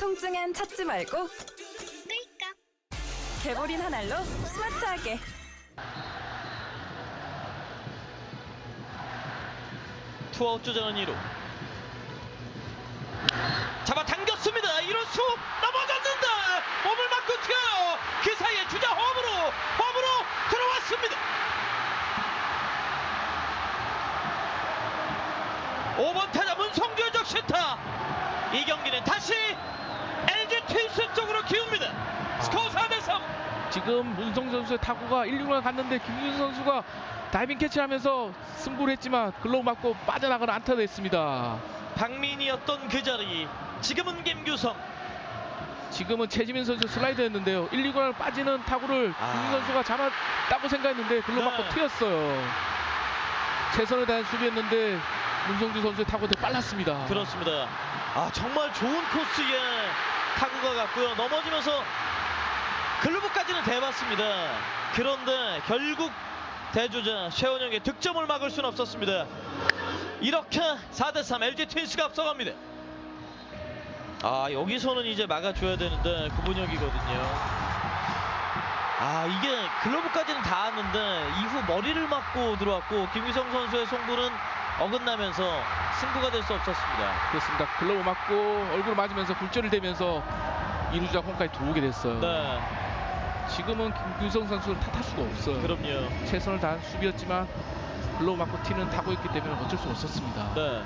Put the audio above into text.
통증엔 찾지 말고 개보린 한 알로 스마트하게. 투아웃 주자는 2루. 잡아 당겼습니다. 1루수 넘어졌는데 몸을 맞고 튀어요. 그 사이에 주자 홈으로 홈으로 들어왔습니다. 5번 타자 문성규 적시타. 이 경기는 다시 스코어 4대3 지금 문성 선수의 타구가 1, 2루에 갔는데 김윤 선수가 다이빙 캐치하면서 승부를 했지만 글로우 맞고 빠져나가는 안타가 됐습니다. 박민이었던 그 자리 지금은 김규성 지금은 최지민 선수 슬라이드였는데요. 1, 2루에 빠지는 타구를 아. 김윤 선수가 잡았다고 생각했는데 글로우 네. 맞고 튀었어요. 최선을 다한 수비했는데 문성주 선수의 타구가 더 빨랐습니다. 그렇습니다. 아 정말 좋은 코스에 타구가 갔고요. 넘어지면서 글러브까지는 대봤습니다. 그런데 결국 대주자 최원영의 득점을 막을 수는 없었습니다. 이렇게 4대3 LG 트윈스가 앞서갑니다. 아 여기서는 이제 막아줘야 되는데 구분혁이거든요. 아 이게 글러브까지는 닿았는데 이후 머리를 맞고 들어왔고 김기성 선수의 송구는 어긋나면서 승부가 될 수 없었습니다. 그렇습니다. 글로우 맞고 얼굴 맞으면서 굴절을 대면서 이루주자 홈까지 들어오게 됐어요. 네, 지금은 김규성 선수를 탓할 수가 없어요. 그럼요. 최선을 다한 수비였지만 글로우 맞고 튀는 타구였기 때문에 어쩔 수 없었습니다. 네.